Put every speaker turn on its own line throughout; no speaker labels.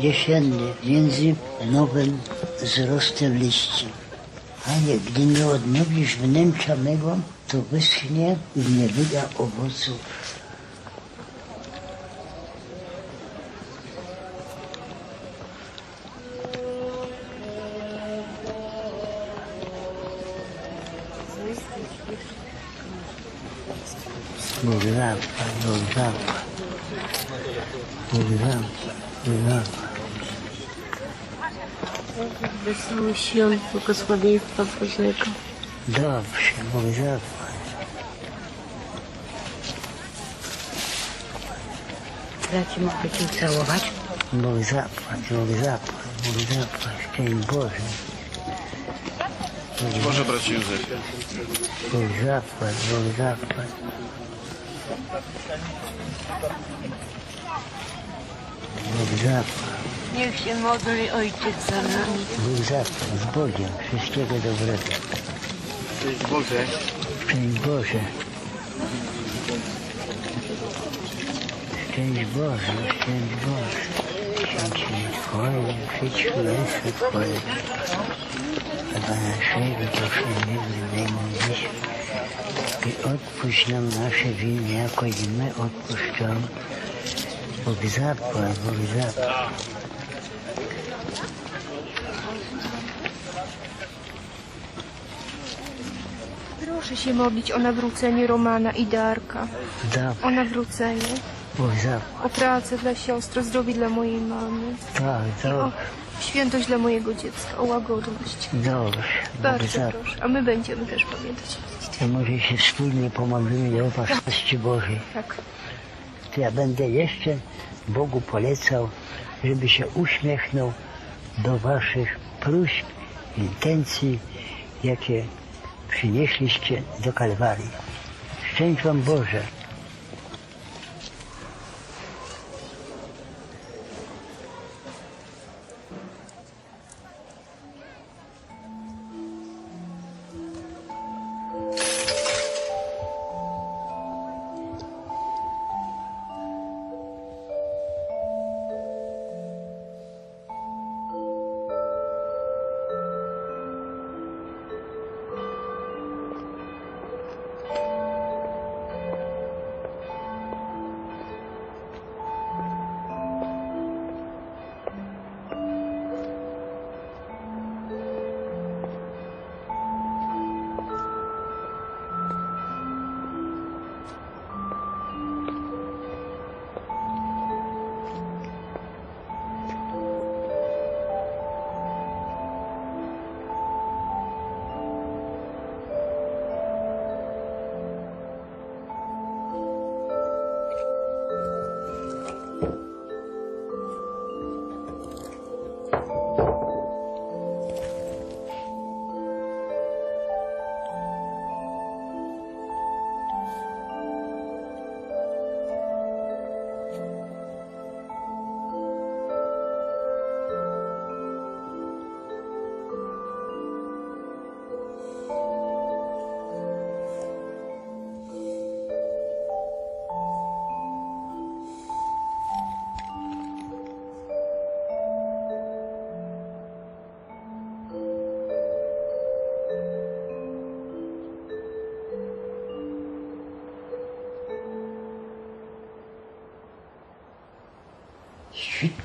jesienny, między nowym wzrostem liści. Panie, gdy nie odnowisz wnętrza mego, to wyschnie i nie wyda owoców. Bóg zapłać, Bóg Да. знаю. Красивый член,
только смотри, там хозяйка.
Да, вообще, бомжак.
Зачем хотим целовать? Бомжак,
бомжак, бомжак, скинь Боже. Może brać Józef. Był
zapłat, był zapłat.
Bóg
Niech się modli Ojciec za nami.
Bóg. Z Bogiem. Wszystkiego dobrego.
Szczęść Boże.
Szczęść Boże. Szczęść Boże, szczęść Boże. Święci Twoje, przyjdź królestwo Twoje. Pana naszego powszedniego dajmy dziś. I odpuść nam nasze winy, jako i my odpuszczamy. Bóg zapłać.
Proszę się modlić o nawrócenie Romana i Darka.
Zapłać,
O nawrócenie,
Bóg zapłać.
o pracę dla siostry, o zdrowie dla mojej mamy,
Tak,
o
dobrze,
świętość dla mojego dziecka, o łagodność.
dobrze.
Bardzo proszę, a my będziemy też pamiętać.
To może się wspólnie pomodlimy do opatrzności Bożej.
Tak.
To ja będę jeszcze Bogu polecał, żeby się uśmiechnął do waszych próśb, intencji, jakie przynieśliście do Kalwarii. Szczęść wam Boże.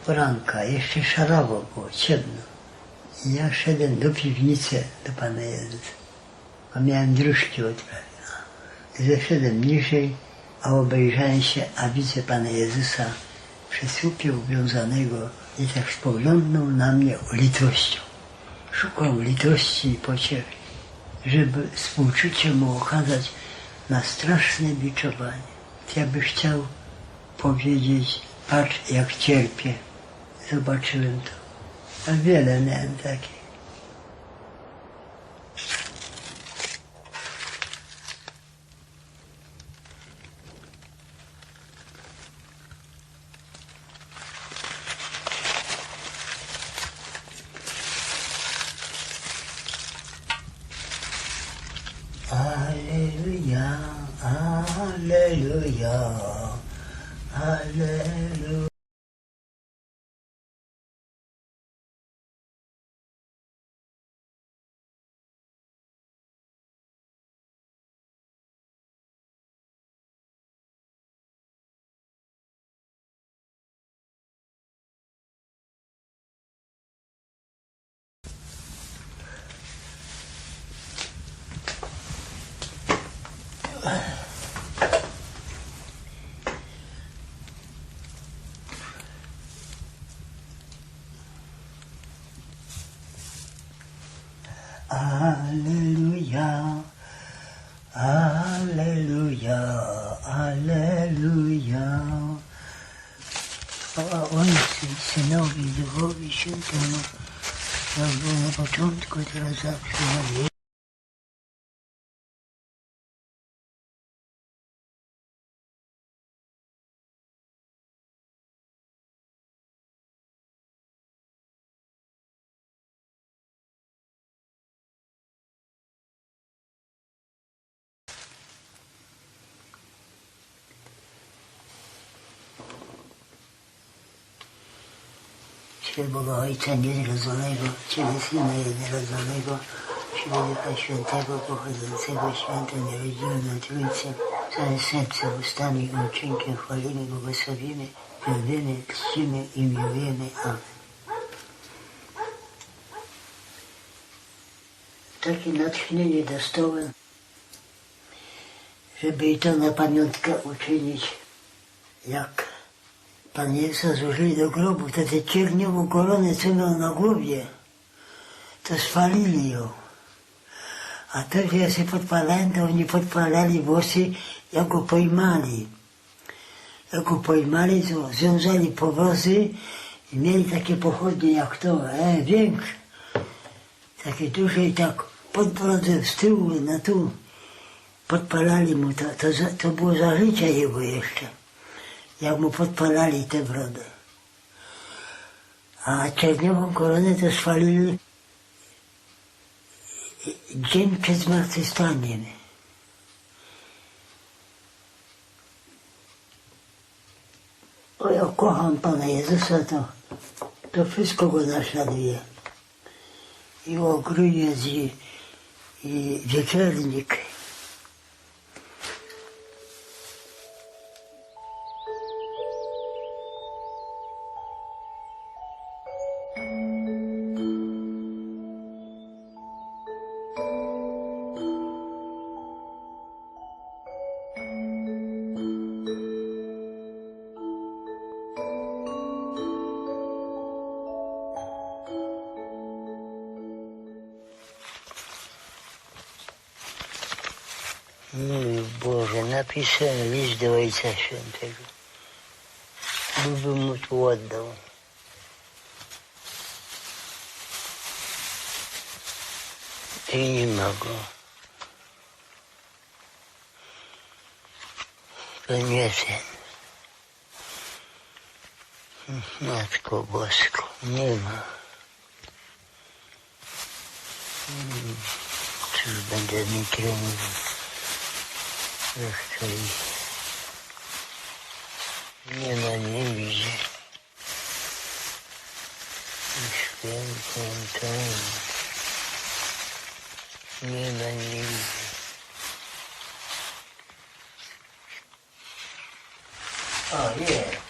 Poranka, jeszcze szarowo było, ciemno. I ja szedłem do piwnicy do Pana Jezusa. A miałem dróżki. I zeszedłem niżej, a obejrzałem się, a widzę Pana Jezusa przy słupie uwiązanego i tak spoglądnął na mnie litością. Szukał litości i pociechy, żeby współczucie mu okazać na straszne biczowanie. Ja by chciał powiedzieć, patrz jak cierpię. Zobaczyłem to. A wiele miałem takich. Alléluia, Alléluia, Alléluia. Hoy, Señor, y yo, y yo, y yo, y yo, y yo, y yo, y yo, Święty Boga Ojca Nierodzonego, Ciebie Syna Jednorodzonego, Ciebie Świętego, pochodzącego święta nierodzoną Trójcę, całe serce, ustami uczynkiem chwalimy, błogosławimy, wielbimy, czcimy i miłujemy. Amen. Takie natchnienie dostałem, żeby i to na pamiątkę uczynić, jak Pan Jezusa złożyli do grobu, tę cierniową koronę, co miał na głowie, to spalili ją. A to, że ja się podpalałem, to oni podpalali włosy, jak go pojmali. Jak go pojmali, to związali powozy i mieli takie pochodnie jak to, e, większe. Takie duże i tak pod brodę z tyłu na tu podpalali mu to. To, to było za życia jego jeszcze jak mu podpalali tę brodę. A czerniową koronę to spalili dzień przed zmartwychwstaniem. O, ja kocham Pana Jezusa, to, to wszystko go naśladuje. I ogrójec, i, i wieczernik. Mój Boże, napiszę list do Ojca Świętego. Byłbym mu tu oddał. I nie ma go. To nie ten. Matko Bosko, nie ma. Hmm, Cóż będę mi trenował? Ech, to i nie